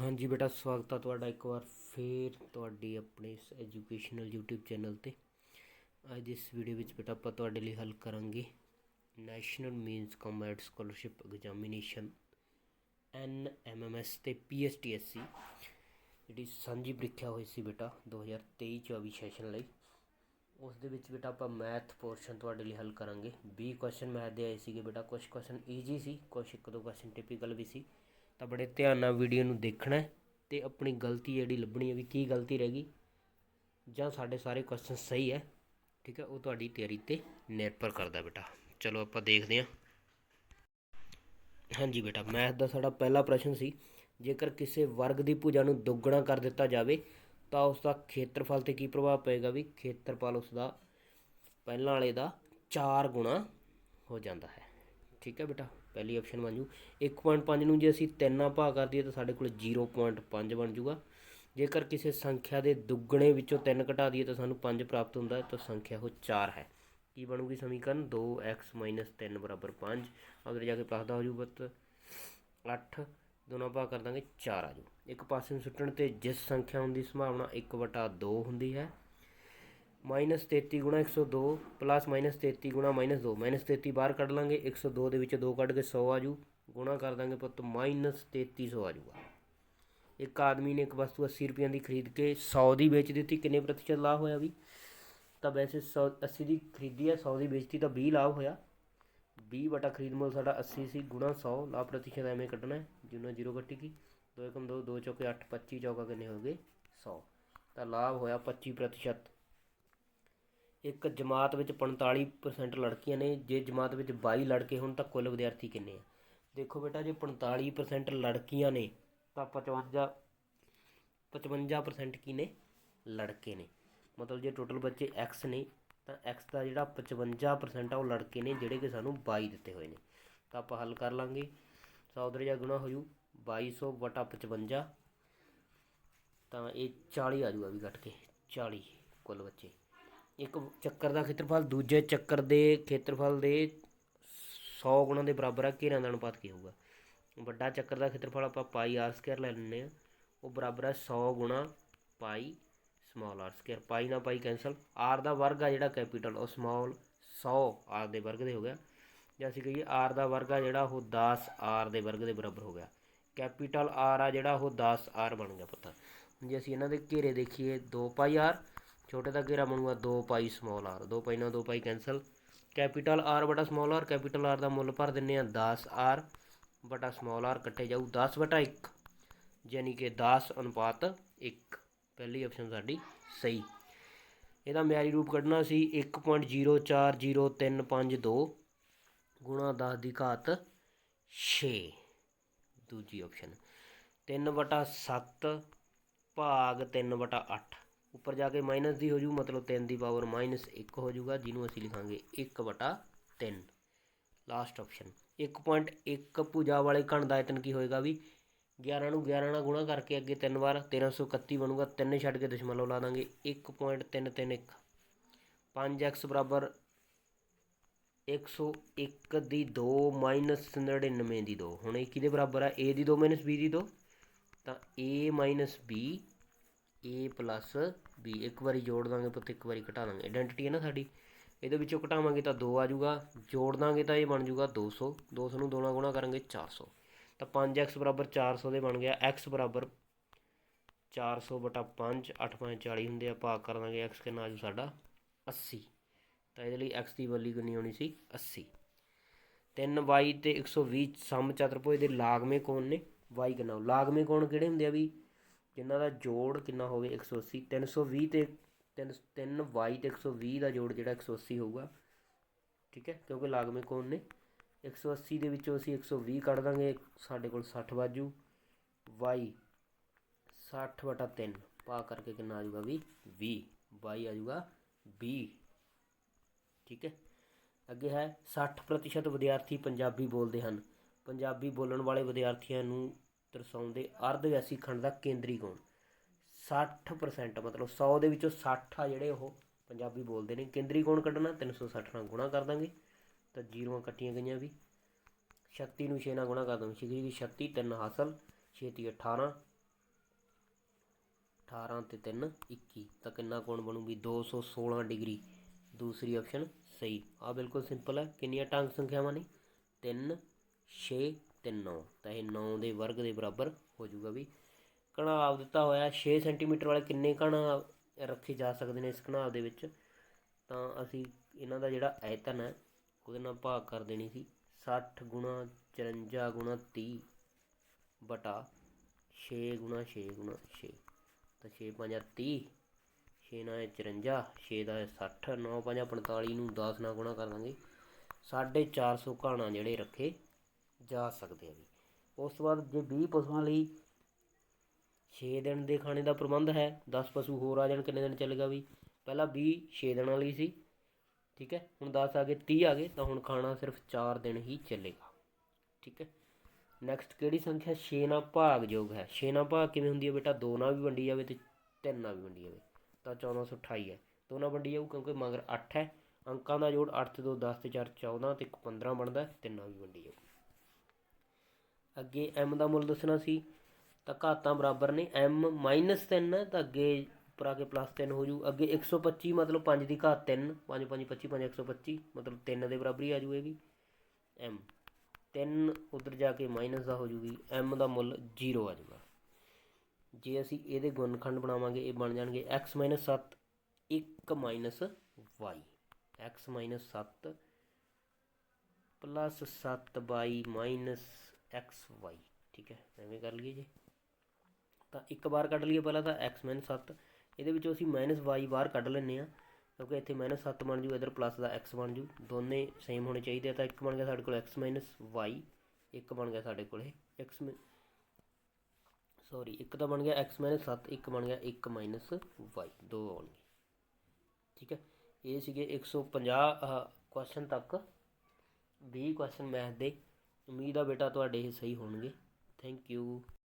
ਹਾਂਜੀ ਬੇਟਾ, ਸਵਾਗਤ ਆ ਤੁਹਾਡਾ ਇੱਕ ਵਾਰ ਫੇਰ ਤੁਹਾਡੀ ਆਪਣੇ ਇਸ ਐਜੂਕੇਸ਼ਨਲ YouTube ਚੈਨਲ ਤੇ। ਅੱਜ ਇਸ ਵੀਡੀਓ ਵਿੱਚ ਬੇਟਾ ਆਪਾਂ ਤੁਹਾਡੇ ਲਈ ਹੱਲ ਕਰਾਂਗੇ national means cum merit scholarship examination NMMS ਤੇ ਪੀਐਸਟੀਐਸਸੀ ਜਿਹੜੀ ਸਾਂਝੀ ਪ੍ਰੀਖਿਆ ਹੋਈ ਸੀ ਬੇਟਾ 2023-24 ਸੈਸ਼ਨ ਲਈ। ਉਸ ਦੇ ਵਿੱਚ ਬੇਟਾ ਆਪਾਂ ਮੈਥ ਪੋਰਸ਼ਨ ਤੁਹਾਡੇ ਲਈ ਹੱਲ ਕਰਾਂਗੇ। 20 ਕੁਐਸਚਨ ਮੈਥ ਦੇ ਆਏ ਸੀਗੇ ਬੇਟਾ। ਕੁਝ ਕੁਐਸਚਨ ਈਜੀ ਸੀ ਕੁਝ ਇੱਕ ਦੋ ਕੁਐਸਚਨ ਟਿਪੀਕਲ ਵੀ ਸੀ। ਤਾਂ ਬੜੇ ਧਿਆਨ ਨਾਲ ਵੀਡੀਓ ਨੂੰ ਦੇਖਣਾ ਅਤੇ ਆਪਣੀ ਗਲਤੀ ਜਿਹੜੀ ਲੱਭਣੀ ਹੈ ਵੀ ਕੀ ਗਲਤੀ ਰਹਿ ਗਈ, ਜਾਂ ਸਾਡੇ ਸਾਰੇ ਕੁਐਸਚਨ ਸਹੀ ਹੈ, ਠੀਕ ਹੈ, ਉਹ ਤੁਹਾਡੀ ਤਿਆਰੀ ਤੇ ਨਿਰਭਰ ਕਰਦਾ ਬੇਟਾ। ਚਲੋ ਆਪਾਂ ਦੇਖਦੇ ਹਾਂ। ਹਾਂਜੀ ਬੇਟਾ, ਮੈਥ ਦਾ ਸਾਡਾ ਪਹਿਲਾ ਪ੍ਰਸ਼ਨ ਸੀ, ਜੇਕਰ ਕਿਸੇ ਵਰਗ ਦੀ ਭੁਜਾ ਨੂੰ ਦੁੱਗਣਾ ਕਰ ਦਿੱਤਾ ਜਾਵੇ, ਤਾਂ ਉਸ ਦਾ ਖੇਤਰਫਲ ਤੇ ਕੀ ਪ੍ਰਭਾਵ ਪਏਗਾ ਵੀ? ਖੇਤਰਫਲ ਉਸ ਦਾ ਪਹਿਲਾਂ ਵਾਲੇ ਦਾ 4 ਗੁਣਾ ਹੋ ਜਾਂਦਾ ਹੈ। ਠੀਕ ਹੈ ਬੇਟਾ? ਪਹਿਲੀ ਆਪਸ਼ਨ ਬਣ ਜੂ। 1.5 ਨੂੰ ਜੇ ਅਸੀਂ 3 ਨਾਲ ਭਾਗ ਕਰ ਦਈਏ ਤਾਂ ਸਾਡੇ ਕੋਲ 0.5 ਬਣ ਜੂਗਾ। ਜੇਕਰ ਕਿਸੇ ਸੰਖਿਆ ਦੇ ਦੁੱਗਣੇ ਵਿੱਚੋਂ 3 ਘਟਾ ਦਈਏ ਤਾਂ ਸਾਨੂੰ 5 ਪ੍ਰਾਪਤ ਹੁੰਦਾ ਹੈ ਤਾਂ ਸੰਖਿਆ ਉਹ 4 ਹੈ। ਕੀ ਬਣੂਗੀ ਸਮੀਕਰਨ? 2x 3 ਬਰਾਬਰ 5 ਅਗਰ ਜਾ ਕੇ ਪਲੱਸ ਦਾ ਹੋ ਜੂ ਬਤ 8 ਦੋਨੋਂ ਭਾਗ ਕਰ ਦਾਂਗੇ 4 ਆ ਜੂ। ਇੱਕ ਪਾਸੇ ਨੂੰ ਸੁੱਟਣ ਤੇ ਜਿਸ ਸੰਖਿਆ ਹੋਣ ਦੀ ਸੰਭਾਵਨਾ 1/2 ਹੁੰਦੀ ਹੈ। ਮਾਈਨਸ 33 ਗੁਣਾ 102 ਪਲੱਸ ਮਾਈਨਸ 33 ਗੁਣਾ ਮਾਈਨਸ 2 ਮਾਈਨਸ 33 ਬਾਹਰ ਕੱਢ ਲਾਂਗੇ 102 ਦੇ ਵਿੱਚ 2 ਕੱਢ ਕੇ 100 ਆ ਜੂ। ਗੁਣਾ ਕਰ ਦਾਂਗੇ ਪੁੱਤ ਮਾਈਨਸ 3300 ਆ ਜੂਗਾ। ਇੱਕ ਆਦਮੀ ਨੇ ਇੱਕ ਵਸਤੂ 80 ਰੁਪਈਆਂ ਦੀ ਖਰੀਦ ਕੇ 100 ਦੀ ਵੇਚ ਦਿੱਤੀ, ਕਿੰਨੇ ਪ੍ਰਤੀਸ਼ਤ ਲਾਭ ਹੋਇਆ ਵੀ? ਤਾਂ ਵੈਸੇ 100 80 ਦੀ ਖਰੀਦੀ ਹੈ 100 ਦੀ ਵੇਚਤੀ ਤਾਂ 20 ਲਾਭ ਹੋਇਆ। 20 ਬਟਾ ਖਰੀਦ ਮੁੱਲ ਸਾਡਾ 80 ਸੀ, ਗੁਣਾ 100 ਲਾਭ ਪ੍ਰਤੀਸ਼ਤ ਐਵੇਂ ਕੱਢਣਾ ਹੈ, ਜਿੰਨਾ 0 ਕੱਟੀ ਕੀ 2 1 2 2 ਚੌਕੇ 8 25 ਚੌਕਾ ਕਿੰਨੇ ਹੋ ਗਏ? 100 ਤਾਂ ਲਾਭ ਹੋਇਆ 25 ਪ੍ਰਤੀਸ਼ਤ। ਇੱਕ ਜਮਾਤ ਵਿੱਚ 45% ਲੜਕੀਆਂ ਨੇ, ਜੇ ਜਮਾਤ ਵਿੱਚ 22 ਲੜਕੇ ਹੋਣ ਤਾਂ ਕੁੱਲ ਵਿਦਿਆਰਥੀ ਕਿੰਨੇ ਆ? ਦੇਖੋ ਬੇਟਾ, ਜੇ 45% ਲੜਕੀਆਂ ਨੇ, ਤਾਂ 55 55% ਕੀ ਨੇ? ਲੜਕੇ ਨੇ। ਮਤਲਬ ਜੇ ਟੋਟਲ ਬੱਚੇ x ਨੇ, ਤਾਂ x ਦਾ ਜਿਹੜਾ 55% ਆ, ਉਹ ਲੜਕੇ ਨੇ, ਜਿਹੜੇ ਕਿ ਸਾਨੂੰ 22 ਦਿੱਤੇ ਹੋਏ ਨੇ। ਤਾਂ ਆਪਾਂ ਹੱਲ ਕਰ ਲਾਂਗੇ। ਸੌਦਰ ਜਾਂ ਗੁਣਾ ਹੋ ਜੂ 2200 ਵਟਾ 55 ਤਾਂ ਇਹ 40 ਆ ਜੂਗਾ ਵੀ ਘਟ ਕੇ 40 ਕੁੱਲ ਬੱਚੇ। ਇੱਕ ਚੱਕਰ ਦਾ ਖੇਤਰਫਲ, ਦੂਜੇ ਚੱਕਰ ਦੇ ਖੇਤਰਫਲ ਦੇ 100 ਗੁਣਾ ਦੇ ਬਰਾਬਰ ਆ, ਘੇਰਿਆਂ ਦਾ ਅਨੁਪਾਤ ਕੀ ਹੋਊਗਾ? ਵੱਡਾ ਚੱਕਰ ਦਾ ਖੇਤਰਫਲ ਆਪਾਂ ਪਾਈ ਆਰ ਸਕੁਅਰ ਲੈ ਲੈਂਦੇ ਆ ਉਹ ਬਰਾਬਰ ਹੈ 100 ਗੁਣਾ pi small R square pi ਨਾ ਪਾਈ ਕੈਂਸਲ ਆਰ ਦਾ ਵਰਗ ਆ ਜਿਹੜਾ ਕੈਪੀਟਲ ਉਹ ਸਮਾਲ 100 ਆਰ ਦੇ ਵਰਗ ਦੇ ਹੋ ਗਿਆ। ਜੇ ਅਸੀਂ ਕਹੀਏ ਆਰ ਦਾ ਵਰਗ ਆ ਜਿਹੜਾ ਉਹ 10 ਆਰ ਦੇ ਵਰਗ ਦੇ ਬਰਾਬਰ ਹੋ ਗਿਆ। ਕੈਪੀਟਲ ਆਰ ਆ ਜਿਹੜਾ ਉਹ 10 ਆਰ ਬਣ ਗਿਆ ਪਤਾ। ਜੇ ਅਸੀਂ ਇਹਨਾਂ ਦੇ ਘੇਰੇ ਦੇਖੀਏ 2 ਪਾਈ ਆਰ ਛੋਟੇ ਦਾ ਘੇਰਾ ਬਣੂਗਾ 2 ਪਾਈ ਸਮਾਲ ਆਰ 2 ਪਾਈ ਨਾਲ 2 ਪਾਈ ਕੈਂਸਲ ਕੈਪੀਟਲ ਆਰ ਬਟਾ ਸਮਾਲ ਆਰ ਕੈਪੀਟਲ ਆਰ ਦਾ ਮੁੱਲ ਭਰ ਦਿੰਨੇ ਆ 10 ਆਰ ਬਟਾ ਸਮਾਲ ਆਰ ਕੱਟੇ ਜਾਊ 10 ਬਟਾ 1 ਯਾਨੀ ਕਿ 10 ਅਨੁਪਾਤ 1 ਪਹਿਲੀ ਆਪਸ਼ਨ ਸਾਡੀ ਸਹੀ। ਇਹਦਾ ਮਿਆਰੀ ਰੂਪ ਕੱਢਣਾ ਸੀ 1.0405352 ਗੁਣਾ 10 ਦੀ ਘਾਤ 6 ਦੂਜੀ ਆਪਸ਼ਨ 3 ਬਟਾ 7 ਭਾਗ 3 ਬਟਾ 8 ਉੱਪਰ ਜਾ ਕੇ ਮਾਈਨਸ ਦੀ ਹੋ ਜੂ ਮਤਲਬ 3 ਦੀ ਪਾਵਰ ਮਾਈਨਸ 1 ਹੋ ਜੂਗਾ ਜਿਹਨੂੰ ਅਸੀਂ ਲਿਖਾਂਗੇ 1 ਬਟਾ 3 ਲਾਸਟ ਆਪਸ਼ਨ 1.1 ਭੁਜਾ ਵਾਲੇ ਘਣ ਦਾ ਆਇਤਨ ਕੀ ਹੋਏਗਾ ਵੀ 11 ਨੂੰ 11 ਨਾਲ ਗੁਣਾ ਕਰਕੇ ਅੱਗੇ ਤਿੰਨ ਵਾਰ 1331 ਬਣੂਗਾ 3 ਛੱਡ ਕੇ ਦਸ਼ਮਲਵ ਲਾ ਦਾਂਗੇ 1.331 5x ਬਰਾਬਰ 101 ਦੀ 2 ਮਾਈਨਸ 99 ਦੀ 2 ਹੁਣ ਇਹ ਕਿਹਦੇ ਬਰਾਬਰ ਆ? A ਦੀ 2 ਮਾਈਨਸ b ਦੀ 2 ਤਾਂ a minus b a plus b, ਇੱਕ ਵਾਰੀ ਜੋੜ ਦਾਂਗੇ ਪੁੱਤ, ਇੱਕ ਵਾਰੀ ਘਟਾ ਦਾਂਗੇ। ਆਇਡੈਂਟੀਟੀ ਹੈ ਨਾ ਸਾਡੀ? ਇਹਦੇ ਵਿੱਚੋਂ ਘਟਾਵਾਂਗੇ ਤਾਂ 2 ਆ ਜਾਊਗਾ, ਜੋੜ ਦਾਂਗੇ ਤਾਂ ਇਹ ਬਣ ਜਾਊਗਾ 200 200 ਨੂੰ 2 ਨਾਲ ਗੁਣਾ ਕਰਾਂਗੇ 400 ਤਾਂ 5x ਬਰਾਬਰ 400 ਦੇ ਬਣ ਗਿਆ। x ਬਰਾਬਰ 400 ਬਟਾ 5 8 5 40 ਹੁੰਦੇ ਆ, ਭਾਗ ਕਰ ਦਾਂਗੇ। x ਕਿੰਨਾ ਆਜੂ ਸਾਡਾ? 80 ਤਾਂ ਇਹਦੇ ਲਈ x ਦੀ ਵੈਲਿਊ ਕਿੰਨੀ ਹੋਣੀ ਸੀ? 80 3y ਤੇ 120 ਸਮ ਚਤੁਰਭੁਜ ਦੇ ਲਾਗਵੇਂ ਕੋਣ ਨੇ? y ਕਿੰਨਾ? ਲਾਗਵੇਂ ਕੋਣ ਕਿਹੜੇ ਹੁੰਦੇ ਆ ਵੀ? ਜਿਨ੍ਹਾਂ ਦਾ ਜੋੜ ਕਿੰਨਾ ਹੋਵੇ 180 320 ਤੇ 3 3y ਤੇ 120 ਦਾ ਜੋੜ ਜਿਹੜਾ 180 ਹੋਊਗਾ, ਠੀਕ ਹੈ, ਕਿਉਂਕਿ ਲਾਗਮੇ ਕੋਣ ਨੇ? 180 ਦੇ ਵਿੱਚੋਂ ਅਸੀਂ 120 ਕੱਢ ਦਾਂਗੇ, ਸਾਡੇ ਕੋਲ 60 ਬਾਜੂ y 60 ਵਟਾ 3 ਪਾ ਕਰਕੇ ਕਿੰਨਾ ਆ ਜਾਊਗਾ ਵੀ 20 y ਆ ਜਾਊਗਾ 20 ਠੀਕ ਹੈ? ਅੱਗੇ ਹੈ 60% ਵਿਦਿਆਰਥੀ ਪੰਜਾਬੀ ਬੋਲਦੇ ਹਨ, ਪੰਜਾਬੀ ਬੋਲਣ ਵਾਲੇ ਵਿਦਿਆਰਥੀਆਂ ਨੂੰ ਦਰਸਾਉਂਦੇ ਅਰਧ ਵਿਆਸੀ ਖੰਡ ਦਾ ਕੇਂਦਰੀ ਕੋਣ 60% ਮਤਲਬ 100 ਦੇ ਵਿੱਚੋਂ 60 ਆ ਜਿਹੜੇ ਉਹ ਪੰਜਾਬੀ ਬੋਲਦੇ ਨੇ। ਕੇਂਦਰੀ ਕੋਣ ਕੱਢਣਾ 360 ਨਾਲ ਗੁਣਾ ਕਰ ਦਾਂਗੇ। ਤਾਂ ਜ਼ੀਰੋਆਂ ਕੱਟੀਆਂ ਗਈਆਂ ਵੀ। 36 ਨੂੰ 6 ਨਾਲ ਗੁਣਾ ਕਰ ਦਾਂਗੇ। 6 ਦੀ 36 3 ਹਾਸਲ 6 ਤੀ 18 18 ਤੇ 3 21 ਤਾਂ ਕਿੰਨਾ ਕੋਣ ਬਣੂਗੀ? 216 ਡਿਗਰੀ। ਦੂਸਰੀ ਆਪਸ਼ਨ ਸਹੀ। ਆ ਬਿਲਕੁਲ ਸਿੰਪਲ ਹੈ। ਕਿੰਨੀਆਂ ਟੰਗ ਸੰਖਿਆਵਾਂ ਨੇ? 3 6 ਤੇ 9 ਤਾਂ ਇਹ 9 ਦੇ ਵਰਗ ਦੇ ਬਰਾਬਰ ਹੋ ਜਾਊਗਾ ਵੀ ਘਣਾਵ ਦਿੱਤਾ ਹੋਇਆ 6 ਸੈਂਟੀਮੀਟਰ ਵਾਲੇ ਕਿੰਨੇ ਘਣਾਵ ਰੱਖੇ ਜਾ ਸਕਦੇ ਨੇ ਇਸ ਘਣਾਵ ਦੇ ਵਿੱਚ? ਤਾਂ ਅਸੀਂ ਇਹਨਾਂ ਦਾ ਜਿਹੜਾ ਆਇਤਨ ਹੈ, ਉਹਦੇ ਨਾਲ ਭਾਗ ਕਰ ਦੇਣੀ ਸੀ। 60 ਗੁਣਾ 54 ਗੁਣਾ 30 ਬਟਾ 6 ਗੁਣਾ 6 ਗੁਣਾ 6 ਤਾਂ 6 ਪੰਜਾ 30 6 ਨਾਲ 54 6 ਦਾ 60 9 ਪੰਜਾ 45 ਨੂੰ 10 ਨਾਲ ਗੁਣਾ ਕਰ ਦਾਂਗੇ। 450 ਘਾਣਾ ਜਿਹੜੇ ਰੱਖੇ ਜਾ ਸਕਦੇ ਆ ਵੀ ਉਸ ਤੋਂ ਬਾਅਦ ਜੇ 20 ਪਸ਼ੂਆਂ ਲਈ 6 ਦਿਨ ਦੇ ਖਾਣੇ ਦਾ ਪ੍ਰਬੰਧ ਹੈ 10 ਪਸ਼ੂ ਹੋਰ ਆ ਜਾਣ ਕਿੰਨੇ ਦਿਨ ਚੱਲੇਗਾ ਵੀ। ਪਹਿਲਾਂ 20 6 ਦਿਨਾਂ ਲਈ ਸੀ, ਠੀਕ ਹੈ? ਹੁਣ 10 ਆ ਗਏ 30 ਆ ਗਏ, ਤਾਂ ਹੁਣ ਖਾਣਾ ਸਿਰਫ 4 ਦਿਨ ਹੀ ਚੱਲੇਗਾ, ਠੀਕ ਹੈ? ਨੈਕਸਟ ਕਿਹੜੀ ਸੰਖਿਆ? 6 ਨਾਲ ਭਾਗਯੋਗ ਹੈ। 6 ਨਾਲ ਭਾਗ ਕਿਵੇਂ ਹੁੰਦੀ ਹੈ ਬੇਟਾ? 2 ਨਾਲ ਵੀ ਵੰਡੀ ਜਾਵੇ ਤੇ 3 ਨਾਲ ਵੀ ਵੰਡੀ ਜਾਵੇ। ਤਾਂ 1428 ਹੈ। 2 ਨਾਲ ਵੰਡੀ ਜਾਊ ਕਿਉਂਕਿ ਮਗਰ 8 ਹੈ। ਅੰਕਾਂ ਦਾ ਜੋੜ 8 ਤੇ 2 10 ਤੇ 4 14 ਤੇ 1 15 ਬਣਦਾ 3 ਨਾਲ ਵੀ ਵੰਡੀ ਜਾਊ। ਅੱਗੇ m ਦਾ ਮੁੱਲ ਦੱਸਣਾ ਸੀ, ਤਾਂ ਘਾਤਾਂ ਬਰਾਬਰ ਨੇ। M ਮਾਈਨਸ 3 ਹੈ ਤਾਂ ਅੱਗੇ ਉੱਪਰ ਆ ਕੇ ਪਲੱਸ 3 ਹੋ ਜੂ। ਅੱਗੇ 125 ਮਤਲਬ 5 ਦੀ ਘਾਤ 3 5 5 25 5 125 ਮਤਲਬ 3 ਦੇ ਬਰਾਬਰ ਹੀ ਆ ਜੂ ਇਹ ਵੀ m 3 ਉਧਰ ਜਾ ਕੇ ਮਾਈਨਸ ਦਾ ਹੋ ਜੂਗੀ। M ਦਾ ਮੁੱਲ 0 ਆ ਜੂਗਾ। ਜੇ ਅਸੀਂ ਇਹਦੇ ਗੁਣਨਖੰਡ ਬਣਾਵਾਂਗੇ, ਇਹ ਬਣ ਜਾਣਗੇ x 7 1 minus y x 7 plus 7y X Y ਠੀਕ ਹੈ, ਐਵੇਂ ਕਰ ਲਈਏ ਜੀ। ਤਾਂ ਇੱਕ ਵਾਰ ਕੱਢ ਲਈਏ ਪਹਿਲਾਂ ਤਾਂ x 7 ਇਹਦੇ ਵਿੱਚੋਂ ਅਸੀਂ ਮਾਈਨਸ y ਬਾਹਰ ਕੱਢ ਲੈਂਦੇ ਆ ਕਿਉਂਕਿ ਇੱਥੇ ਮਾਈਨਸ 7 ਬਣ ਜੂ, ਇਧਰ ਪਲੱਸ ਦਾ x ਬਣ ਜੂ, ਦੋਨੇ ਸੇਮ ਹੋਣੇ ਚਾਹੀਦੇ ਆ, ਤਾਂ ਇੱਕ ਬਣ ਗਿਆ ਸਾਡੇ ਕੋਲ x y, ਇੱਕ ਬਣ ਗਿਆ ਸਾਡੇ ਕੋਲ x ਸੌਰੀ ਇੱਕ ਤਾਂ ਬਣ ਗਿਆ x 7 ਇੱਕ ਬਣ ਗਿਆ 1 y, ਦੋ ਆਉਣਗੇ ਠੀਕ ਹੈ, ਇਹ ਸੀਗੇ 150 ਕੁਐਸਚਨ ਤੱਕ 20 ਕੁਐਸਚਨ ਮੈਥ ਦੇ ਉਮੀਦ ਆ ਬੇਟਾ ਤੁਹਾਡੇ ਇਹ ਸਹੀ ਹੋਣਗੇ। Thank you